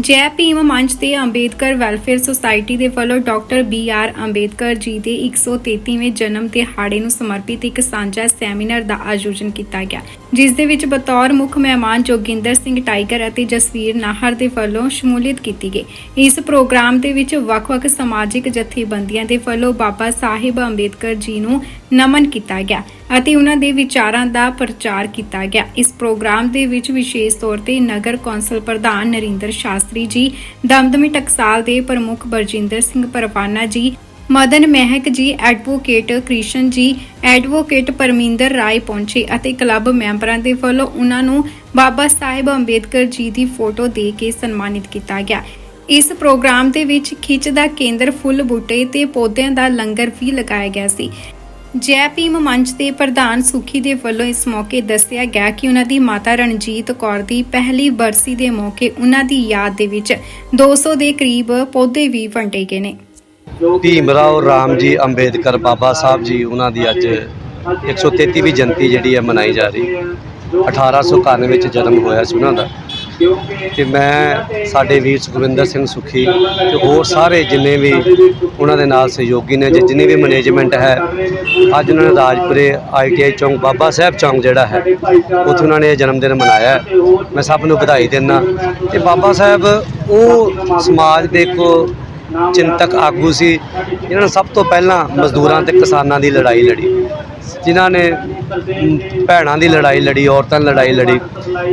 ਜੈ ਭੀਮ ਮੰਚ ਤੇ ਅੰਬੇਦਕਰ ਵੈਲਫੇਅਰ ਸੁਸਾਇਟੀ ਦੇ ਵੱਲੋਂ doctor B R Ambedkar ji ਦੇ 133ਵੇਂ ਜਨਮ ਦਿਹਾੜੇ ਨੂੰ ਸਮਰਪਿਤ ਇੱਕ ਸਾਂਝਾ ਸੈਮੀਨਾਰ ਦਾ ਆਯੋਜਨ ਕੀਤਾ ਗਿਆ, ਜਿਸ ਦੇ ਵਿੱਚ ਬਤੌਰ ਮੁੱਖ ਮਹਿਮਾਨ ਜੋਗਿੰਦਰ ਸਿੰਘ ਟਾਈਗਰ ਅਤੇ ਜਸਵੀਰ ਨਾਹਰ ਦੇ ਵੱਲੋਂ ਸ਼ਮੂਲੀਅਤ ਕੀਤੀ ਗਈ। ਇਸ ਪ੍ਰੋਗਰਾਮ ਦੇ ਵਿੱਚ ਵੱਖ-ਵੱਖ ਸਮਾਜਿਕ ਜਥੇਬੰਦੀਆਂ ਦੇ ਵੱਲੋਂ ਬਾਬਾ ਸਾਹਿਬ ਅੰਬੇਦਕਰ ਜੀ ਨੂੰ ਨਮਨ ਕੀਤਾ ਗਿਆ। ਅਤੇ ਉਹਨਾਂ ਦੇ ਵਿਚਾਰਾਂ ਦਾ ਪ੍ਰਚਾਰ ਕੀਤਾ ਗਿਆ। ਇਸ ਪ੍ਰੋਗਰਾਮ ਦੇ ਵਿੱਚ ਵਿਸ਼ੇਸ਼ ਤੌਰ ਤੇ ਨਗਰ ਕੌਂਸਲ ਪ੍ਰਧਾਨ ਨਰਿੰਦਰ ਸ਼ਾਸਤਰੀ ਜੀ, ਦਮਦਮੀ ਟਕਸਾਲ ਦੇ ਪ੍ਰਮੁੱਖ ਬਰਜਿੰਦਰ ਸਿੰਘ ਪਰਵਾਨਾ ਜੀ, ਮਦਨ ਮਹਿਕ ਜੀ, ਐਡਵੋਕੇਟ ਕ੍ਰਿਸ਼ਨ ਜੀ, ਐਡਵੋਕੇਟ ਪਰਮਿੰਦਰ ਰਾਏ ਪਹੁੰਚੇ ਅਤੇ ਕਲੱਬ ਮੈਂਬਰਾਂ ਦੇ ਵੱਲੋਂ ਉਹਨਾਂ ਨੂੰ ਬਾਬਾ ਸਾਹਿਬ ਅੰਬੇਦਕਰ ਜੀ ਦੀ ਫੋਟੋ ਦੇ ਕੇ ਸਨਮਾਨਿਤ ਕੀਤਾ ਗਿਆ। ਇਸ ਪ੍ਰੋਗਰਾਮ ਦੇ ਵਿੱਚ ਖਿੱਚ ਦਾ ਕੇਂਦਰ ਫੁੱਲ ਬੂਟੇ ਤੇ ਪੌਦਿਆਂ ਦਾ ਲੰਗਰ ਵੀ ਲਗਾਇਆ ਗਿਆ ਸੀ। ਜੈ ਭੀਮ ਮੰਚ ਦੇ ਪ੍ਰਧਾਨ ਸੁਖੀ ਦੇ ਵੱਲੋਂ ਇਸ ਮੌਕੇ ਦੱਸਿਆ ਗਿਆ ਕਿ ਉਹਨਾਂ ਦੀ ਮਾਤਾ ਰਣਜੀਤ ਕੌਰ ਦੀ ਪਹਿਲੀ ਬਰਸੀ ਦੇ ਮੌਕੇ ਉਹਨਾਂ ਦੀ ਯਾਦ ਦੇ ਵਿੱਚ 200 ਦੇ ਕਰੀਬ ਪੌਦੇ ਵੀ ਵੰਡੇ ਗਏ ਨੇ। ਭੀਮ ਰਾਓ ਰਾਮ ਜੀ ਅੰਬੇਦਕਰ ਬਾਬਾ ਸਾਹਿਬ ਜੀ ਉਹਨਾਂ ਦੀ ਅੱਜ 133ਵੀਂ ਜਯੰਤੀ ਜਿਹੜੀ ਹੈ ਮਨਾਈ ਜਾ ਰਹੀ। ਹੈ 1891 ਵਿੱਚ ਜਨਮ ਹੋਇਆ ਸੀ ਉਹਨਾਂ ਦਾ। ਤੇ ਮੈਂ ਸਾਡੇ ਵੀਰ ਸੁਖਵਿੰਦਰ ਸਿੰਘ ਸੁਖੀ ਤੇ ਹੋਰ ਸਾਰੇ ਜਿੰਨੇ ਵੀ ਉਹਨਾਂ ਦੇ ਨਾਲ ਸਹਿਯੋਗੀ ਨੇ, ਜਿ- ਜਿੰਨੀ ਵੀ ਮੈਨੇਜਮੈਂਟ ਹੈ, ਅੱਜ ਉਹਨਾਂ ਨੇ ਰਾਜਪੁਰੇ ਆਈਟੀਆਈ ਚੌਂਕ, ਬਾਬਾ ਸਾਹਿਬ ਚੌਂਕ ਜਿਹੜਾ ਹੈ, ਉੱਥੇ ਉਹਨਾਂ ਨੇ ਇਹ ਜਨਮ ਦਿਨ ਮਨਾਇਆ ਮੈਂ ਸਭ ਨੂੰ ਵਧਾਈ ਦਿੰਦਾ। ਤੇ ਬਾਬਾ ਸਾਹਿਬ, ਉਹ ਸਮਾਜ ਦੇ ਇੱਕ ਚਿੰਤਕ ਆਗੂ ਸੀ। ਇਹਨਾਂ ਨੇ ਸਭ ਤੋਂ ਪਹਿਲਾਂ ਮਜ਼ਦੂਰਾਂ ਤੇ ਕਿਸਾਨਾਂ ਦੀ ਲੜਾਈ ਲੜੀ। ਜਿਨ੍ਹਾਂ ਨੇ ਭੈਣਾਂ ਦੀ ਲੜਾਈ ਲੜੀ, ਔਰਤਾਂ ਦੀ ਲੜਾਈ ਲੜੀ।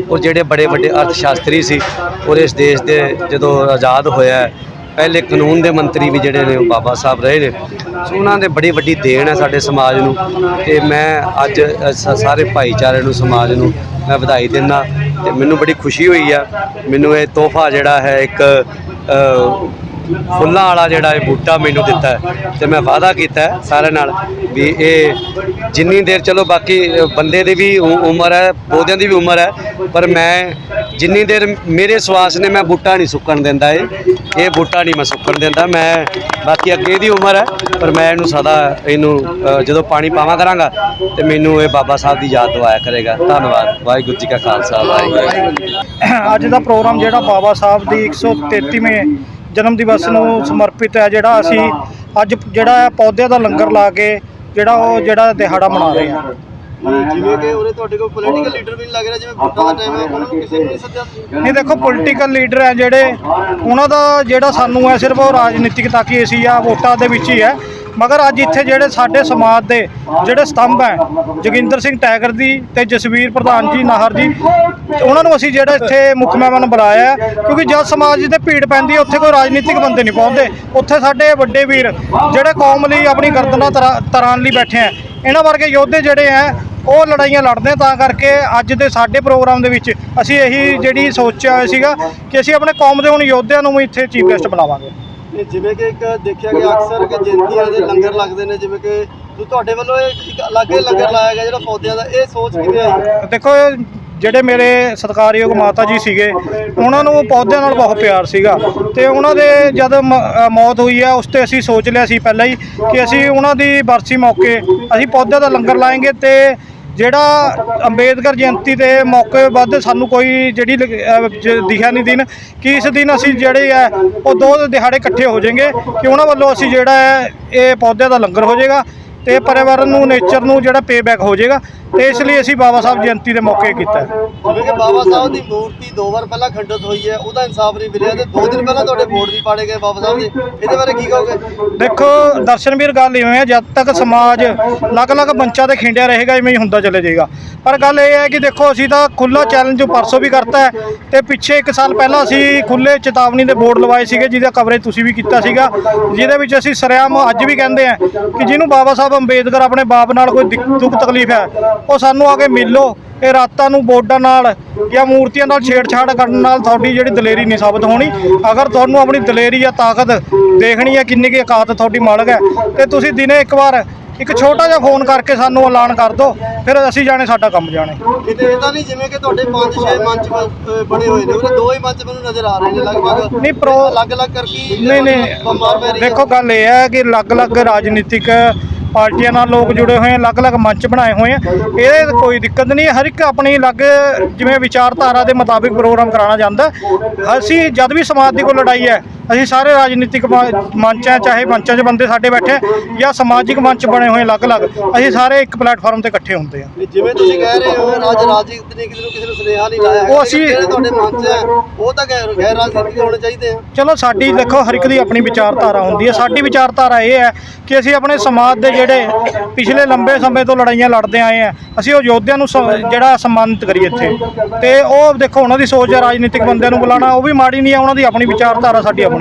ਉਹ ਜਿਹੜੇ ਬੜੇ ਵੱਡੇ ਅਰਥ ਸ਼ਾਸਤਰੀ ਸੀ ਔਰ ਇਸ ਦੇਸ਼ ਦੇ ਜਦੋਂ ਆਜ਼ਾਦ ਹੋਇਆ ਪਹਿਲੇ ਕਾਨੂੰਨ ਦੇ ਮੰਤਰੀ ਵੀ ਜਿਹੜੇ ਨੇ, ਉਹ ਬਾਬਾ ਸਾਹਿਬ ਰਹੇ ਨੇ। ਸੋ ਉਹਨਾਂ ਦੇ ਬੜੀ ਵੱਡੀ ਦੇਣ ਹੈ ਸਾਡੇ ਸਮਾਜ ਨੂੰ। ਤੇ ਮੈਂ ਅੱਜ ਸਾਰੇ ਭਾਈਚਾਰੇ ਨੂੰ, ਸਮਾਜ ਨੂੰ ਮੈਂ ਵਧਾਈ ਦਿੰਦਾ। ਤੇ ਮੈਨੂੰ ਬੜੀ ਖੁਸ਼ੀ ਹੋਈ ਆ। ਮੈਨੂੰ ਇਹ ਤੋਹਫਾ ਜਿਹੜਾ ਹੈ, ਇੱਕ ਫੁੱਲਾਂ ਵਾਲਾ ਜਿਹੜਾ ਇਹ ਬੂਟਾ ਮੈਨੂੰ ਦਿੱਤਾ ਹੈ ਤੇ ਮੈਂ ਵਾਅਦਾ ਕੀਤਾ ਸਾਰਿਆਂ ਨਾਲ ਵੀ ਇਹ ਜਿੰਨੀ ਦੇਰ ਚਲੋ ਬਾਕੀ ਬੰਦੇ ਦੀ ਵੀ ਉਮਰ ਹੈ, ਪੌਦਿਆਂ ਦੀ ਵੀ ਉਮਰ ਹੈ, ਪਰ ਮੈਂ ਜਿੰਨੀ ਦੇਰ ਮੇਰੇ ਸਵਾਸ ਨੇ ਮੈਂ ਬੂਟਾ ਨਹੀਂ ਸੁੱਕਣ ਦਿੰਦਾ ਇਹ ਇਹ ਬੂਟਾ ਨਹੀਂ ਮੈਂ ਸੁੱਕਣ ਦਿੰਦਾ, ਮੈਂ ਬਾਕੀ ਅੱਗੇ ਦੀ ਉਮਰ ਹੈ, ਪਰ ਮੈਂ ਇਹਨੂੰ ਸਦਾ ਇਹਨੂੰ ਜਦੋਂ ਪਾਣੀ ਪਾਵਾਂ ਕਰਾਂਗਾ ਤੇ ਮੈਨੂੰ ਇਹ ਬਾਬਾ ਸਾਹਿਬ ਦੀ ਯਾਦ ਦਵਾਇਆ ਕਰੇਗਾ। ਧੰਨਵਾਦ, ਵਾਹਿਗੁਰੂ ਜੀ ਕਾ ਖਾਲਸਾ, ਵਾਹਿਗੁਰੂ ਜੀ ਅੱਜ ਦਾ ਪ੍ਰੋਗਰਾਮ ਜਿਹੜਾ ਬਾਬਾ ਸਾਹਿਬ ਦੀ 133ਵੇਂ ਜਨਮ ਦਿਵਸ ਨੂੰ ਸਮਰਪਿਤ ਹੈ ਜਿਹੜਾ ਅਸੀਂ ਅੱਜ ਜਿਹੜਾ ਪੌਦਿਆਂ ਦਾ ਲੰਗਰ ਲਾ ਕੇ ਜਿਹੜਾ ਉਹ ਜਿਹੜਾ ਦਿਹਾੜਾ ਮਨਾ ਰਹੇ ਹਾਂ ਜਿਵੇਂ ਕਿ ਉਰੇ ਤੁਹਾਡੇ ਕੋਲ ਪੋਲੀਟੀਕਲ ਲੀਡਰ ਵੀ ਨਹੀਂ ਲੱਗ ਰਿਹਾ ਜਿਵੇਂ ਵੋਟਾਂ ਦਾ ਟਾਈਮ ਹੈ ਉਹਨਾਂ ਨੂੰ ਕਿਸੇ ਨੂੰ ਸੱਦਿਆ? ਨਹੀਂ ਦੇਖੋ ਪੋਲੀਟੀਕਲ ਲੀਡਰ ਹੈ ਜਿਹੜੇ ਉਹਨਾਂ ਦਾ ਜਿਹੜਾ ਸਾਨੂੰ ਹੈ ਸਿਰਫ ਉਹ ਰਾਜਨੀਤਿਕ ਤੱਕ ਹੀ ਅਸੀਂ ਆ ਵੋਟਾਂ ਦੇ ਵਿੱਚ ਹੀ ਹੈ ਮਗਰ ਅੱਜ ਇੱਥੇ ਜਿਹੜੇ ਸਾਡੇ ਸਮਾਜ ਦੇ ਜਿਹੜੇ ਸਤੰਭ ਹੈ, ਜੋਗਿੰਦਰ ਸਿੰਘ ਟੈਗਰ ਦੀ ਤੇ ਜਸਵੀਰ ਪ੍ਰਧਾਨ ਜੀ, ਨਾਹਰ ਜੀ ਉਹਨਾਂ ਨੂੰ ਅਸੀਂ ਜਿਹੜਾ ਇੱਥੇ ਮੁੱਖ ਮਹਿਮਾਨ ਬੁਲਾਇਆ ਕਿਉਂਕਿ ਜਦ ਸਮਾਜ ਦੇ ਭੀੜ ਪੈਂਦੀ ਹੈ, ਉੱਥੇ ਕੋਈ ਰਾਜਨੀਤਿਕ ਬੰਦੇ ਨਹੀਂ ਪਹੁੰਚਦੇ। ਉੱਥੇ ਸਾਡੇ ਵੱਡੇ ਵੀਰ ਜਿਹੜੇ ਕੌਮ ਲਈ ਆਪਣੀ ਗਰਦਨਾਂ ਤਰਾ- ਤਰਾਨ ਲਈ ਬੈਠੇ ਆ ਇਹਨਾਂ ਵਰਗੇ ਯੋਧੇ ਜਿਹੜੇ ਆ ਉਹ ਲੜਾਈਆਂ ਲੜਦੇ ਤਾਂ ਕਰਕੇ ਅੱਜ ਦੇ ਸਾਡੇ ਪ੍ਰੋਗਰਾਮ ਦੇ ਵਿੱਚ ਅਸੀਂ ਇਹੀ ਜਿਹੜੀ ਸੋਚਿਆ ਹੋਇਆ ਸੀਗਾ ਕਿ ਅਸੀਂ ਆਪਣੇ ਕੌਮ ਦੇ ਹੁਣ ਯੋਧਿਆਂ ਨੂੰ ਵੀ ਇੱਥੇ ਚੀਫ ਗੈਸਟ ਬਣਾਵਾਂਗੇ। ਇਹ ਜਿਵੇਂ ਕਿ ਇੱਕ ਦੇਖਿਆ ਗਿਆ ਅਕਸਰ ਕਿ ਜਯੰਤੀਆਂ ਦੇ ਲੰਗਰ ਲੱਗਦੇ ਨੇ, ਜਿਵੇਂ ਕਿ ਤੁਹਾਡੇ ਵੱਲੋਂ ਇੱਕ ਅਲੱਗ ਲੰਗਰ ਲਾਇਆ ਗਿਆ ਜਿਹੜਾ ਪੌਦਿਆਂ ਦਾ, ਇਹ ਸੋਚ ਕਿਵੇਂ ਆਈ? ਦੇਖੋ ਜਿਹੜੇ ਮੇਰੇ ਸਤਿਕਾਰਯੋਗ ਮਾਤਾ ਜੀ ਸੀਗੇ, ਉਹਨਾਂ ਨੂੰ ਪੌਦਿਆਂ ਨਾਲ ਬਹੁਤ ਪਿਆਰ ਸੀਗਾ ਤੇ ਉਹਨਾਂ ਦੇ ਜਦ ਮੌਤ ਹੋਈ ਹੈ ਉਸ ਤੇ ਅਸੀਂ ਸੋਚ ਲਿਆ ਸੀ ਪਹਿਲਾਂ ਹੀ ਕਿ ਅਸੀਂ ਉਹਨਾਂ ਦੀ ਬਰਸੀ ਮੌਕੇ ਅਸੀਂ ਪੌਦਿਆਂ ਦਾ ਲੰਗਰ ਲਾਏਂਗੇ ਤੇ ਜਿਹੜਾ ਅੰਬੇਦਕਰ ਜਯੰਤੀ ਦੇ ਮੌਕੇ ਵੱਧ ਸਾਨੂੰ ਕੋਈ ਜਿਹੜੀ ਦਿਖਿਆ ਨਹੀਂ ਦਿਨ, ਕਿ ਇਸ ਦਿਨ ਅਸੀਂ ਜਿਹੜੇ ਹੈ ਉਹ ਦੋ ਦਿਹਾੜੇ ਇਕੱਠੇ ਹੋ ਜਾਣਗੇ, ਕਿ ਉਹਨਾਂ ਵੱਲੋਂ ਅਸੀਂ ਜਿਹੜਾ ਹੈ, ਇਹ ਪੌਦਿਆਂ ਦਾ ਲੰਗਰ ਹੋ ਜਾਏਗਾ ਤੇ ਪਰਿਵਾਰ ਨੂੰ ਨੇਚਰ ਨੂੰ ਜਿਹੜਾ ਪੇਬੈਕ ਹੋ ਜਾਏਗਾ। ਤੇ ਇਸ ਲਈ ਅਸੀਂ ਬਾਬਾ ਸਾਹਿਬ ਜਯੰਤੀ ਦੇ ਮੌਕੇ ਕੀਤਾ। ਜਿਵੇਂ ਕਿ ਬਾਬਾ ਸਾਹਿਬ ਦੀ ਮੂਰਤੀ ਦੋ ਵਾਰ ਪਹਿਲਾਂ ਖੰਡਿਤ ਹੋਈ ਹੈ ਉਹਦਾ ਇਨਸਾਫ ਨਹੀਂ ਮਿਲਿਆ ਤੇ ਦੋ ਦਿਨ ਪਹਿਲਾਂ ਤੁਹਾਡੇ ਵੋਟ ਵੀ ਪਾੜੇ ਗਏ ਬਾਬਾ ਸਾਹਿਬ ਦੇ ਇਹਦੇ ਬਾਰੇ ਕੀ ਕਹੋਗੇ? ਦੇਖੋ ਦਰਸ਼ਨਵੀਰ ਗੱਲ ਇਵੇਂ ਹੈ ਜਦ ਤੱਕ ਸਮਾਜ ਅਲੱਗ-ਅਲੱਗ ਮੰਚਾਂ ਤੇ ਖਿੰਡਿਆ ਰਹੇਗਾ ਇਵੇਂ ਹੀ ਹੁੰਦਾ ਚਲੇ ਜਾਏਗਾ। ਪਰ ਗੱਲ ਇਹ ਹੈ ਕਿ ਦੇਖੋ ਅਸੀਂ ਤਾਂ ਖੁੱਲਾ ਚੈਲੰਜ ਪਰਸੋਂ ਵੀ ਕਰਤਾ ਹੈ ਤੇ ਪਿੱਛੇ 1 ਸਾਲ ਪਹਿਲਾਂ ਅਸੀਂ ਖੁੱਲੇ ਚੇਤਾਵਨੀ ਦੇ ਬੋਰਡ ਲਵਾਏ ਸੀਗੇ ਜਿਹਦਾ ਕਵਰੇਜ ਤੁਸੀਂ ਵੀ ਕੀਤਾ ਸੀਗਾ ਜਿਹਦੇ ਵਿੱਚ ਅਸੀਂ ਸਰਿਆਮ ਅੱਜ ਵੀ ਕਹਿੰਦੇ ਆ ਕਿ ਜਿਹਨੂੰ ਬਾਬਾ ਸਾਹਿਬ ਅੰਬੇਦਕਰ ਆਪਣੇ ਬਾਪ ਨਾਲ ਕੋਈ ਦੁੱਖ ਤਕਲੀਫ ਹੈ ਉਹ ਸਾਨੂੰ ਆ ਕੇ ਮਿਲੋ ਇਹ ਰਾਤਾਂ ਨੂੰ ਬੋਰਡਾਂ ਨਾਲ ਜਾਂ ਮੂਰਤੀਆਂ ਨਾਲ ਛੇੜਛਾੜ ਕਰਨ ਨਾਲ ਤੁਹਾਡੀ ਜਿਹੜੀ ਦਲੇਰੀ ਨਹੀਂ ਸਾਬਤ ਹੋਣੀ। ਅਗਰ ਤੁਹਾਨੂੰ ਆਪਣੀ ਦਲੇਰੀ ਜਾਂ ਤਾਕਤ ਦੇਖਣੀ ਹੈ ਕਿੰਨੀ ਕੀ ਔਕਾਤ ਤੁਹਾਡੀ ਮਾਲਕ ਹੈ ਤੇ ਤੁਸੀਂ ਦਿਨੇ ਇੱਕ ਵਾਰ ਇੱਕ ਛੋਟਾ ਜਿਹਾ ਫੋਨ ਕਰਕੇ ਸਾਨੂੰ ਐਲਾਨ ਕਰ ਦਿਓ ਫਿਰ ਅਸੀਂ ਜਾਣੇ ਸਾਡਾ ਕੰਮ ਜਾਣੇ। ਕਿਤੇ ਇਹ ਤਾਂ ਨਹੀਂ ਜਿਵੇਂ ਕਿ ਤੁਹਾਡੇ ਪੰਜ ਛੇ ਮੰਚ ਬ- ਅ, ਬਣੇ ਹੋਏ ਨੇ ਉਹਦੇ ਦੋ ਹੀ ਮੰਚ ਮੈਨੂੰ ਨਜ਼ਰ ਆ ਰਹੇ ਨੇ ਲਗਭਗ। ਨਹੀਂ, ਪ੍ਰੋ- ਅਲੱਗ-ਅਲੱਗ ਕਰਕੇ ਨਹੀਂ ਨਹੀਂ। ਬਿਮਾਰ ਪੈ ਰਹੀ ਹੈ। ਦੇਖੋ ਗੱਲ ਇਹ ਹੈ ਕਿ ਅਲੱਗ-ਅਲੱਗ ਰਾਜਨੀਤਿਕ ਪਾਰਟੀਆਂ ਨਾਲ ਲੋਕ ਜੁੜੇ ਹੋਏ ਆ, ਅਲੱਗ-ਅਲੱਗ ਮੰਚ ਬਣਾਏ ਹੋਏ ਆ ਇਹਦੇ ਕੋਈ ਦਿੱਕਤ ਨਹੀਂ ਹੈ। ਹਰ ਇੱਕ ਆਪਣੀ ਅਲੱਗ ਜਿਵੇਂ ਵਿਚਾਰਧਾਰਾ ਦੇ ਮੁਤਾਬਿਕ ਪ੍ਰੋਗਰਾਮ ਕਰਾਉਣਾ ਜਾਂਦਾ ਅਸੀਂ ਜਦ ਵੀ ਸਮਾਜ ਦੀ ਕੋਈ ਲੜਾਈ ਹੈ ਅਸੀਂ ਸਾਰੇ ਰਾਜਨੀਤਿਕ ਮ- ਮੰਚ ਚਾਹੇ ਮੰਚਾਂ 'ਚ ਬੰਦੇ ਸਾਡੇ ਬੈਠੇ ਜਾਂ ਸਮਾਜਿਕ ਮੰਚ ਬਣੇ ਹੋਏ ਅਲੱਗ-ਅਲੱਗ ਅਸੀਂ ਸਾਰੇ ਇੱਕ ਪਲੇਟਫਾਰਮ ਤੇ ਇਕੱਠੇ ਹੁੰਦੇ ਆ ਜਿਵੇਂ ਤੁਸੀਂ ਕਹਿ ਰਹੇ ਹੋ ਰਾਜ ਰਾਜਨੀਤੀ ਨੇ ਕਿਸੇ ਨੂੰ ਕਿਸੇ ਨੂੰ ਸੁਨੇਹਾ ਨਹੀਂ ਲਾਇਆ ਹੈਗਾ, ਉਹ ਅਸੀਂ- ਜਿਹੜੇ ਤੁਹਾਡੇ ਮਨ 'ਚ ਹੈ ਉਹ ਤਾਂ ਗੈਰ ਗੈਰ ਰਾਜਨੀਤਿਕ ਹੋਣੇ ਚਾਹੀਦੇ ਆ। ਚਲੋ ਸਾਡੀ ਦੇਖੋ ਹਰ ਇੱਕ ਦੀ ਆਪਣੀ ਵਿਚਾਰਧਾਰਾ ਹੁੰਦੀ ਹੈ। ਸਾਡੀ ਵਿਚਾਰਧਾਰਾ ਇਹ ਹੈ ਕਿ ਅਸੀਂ ਆਪਣੇ ਸਮਾਜ ਦੇ ਜਿਹੜੇ ਪਿਛਲੇ ਲੰਬੇ ਸਮੇਂ ਤੋਂ ਲੜਾਈਆਂ ਲੜਦੇ ਆਏ ਆ ਅਸੀਂ ਉਹ ਯੋਧਿਆਂ ਨੂੰ ਸ- ਜਿਹੜਾ ਸਨਮਾਨਿਤ ਕਰੀਏ ਇੱਥੇ। ਤੇ ਉਹ ਦੇਖੋ ਉਹਨਾਂ ਦੀ ਸੋਚ ਹੈ ਰਾਜਨੀਤਿਕ ਬੰਦਿਆਂ ਨੂੰ ਬੁਲਾਉਣਾ ਉਹ ਵੀ ਮਾੜੀ ਨਹੀਂ ਹੈ ਉਹਨਾਂ ਦੀ ਆਪਣੀ ਵਿਚਾਰਧਾਰਾ ਸਾਡੀ ਆਪਣੀ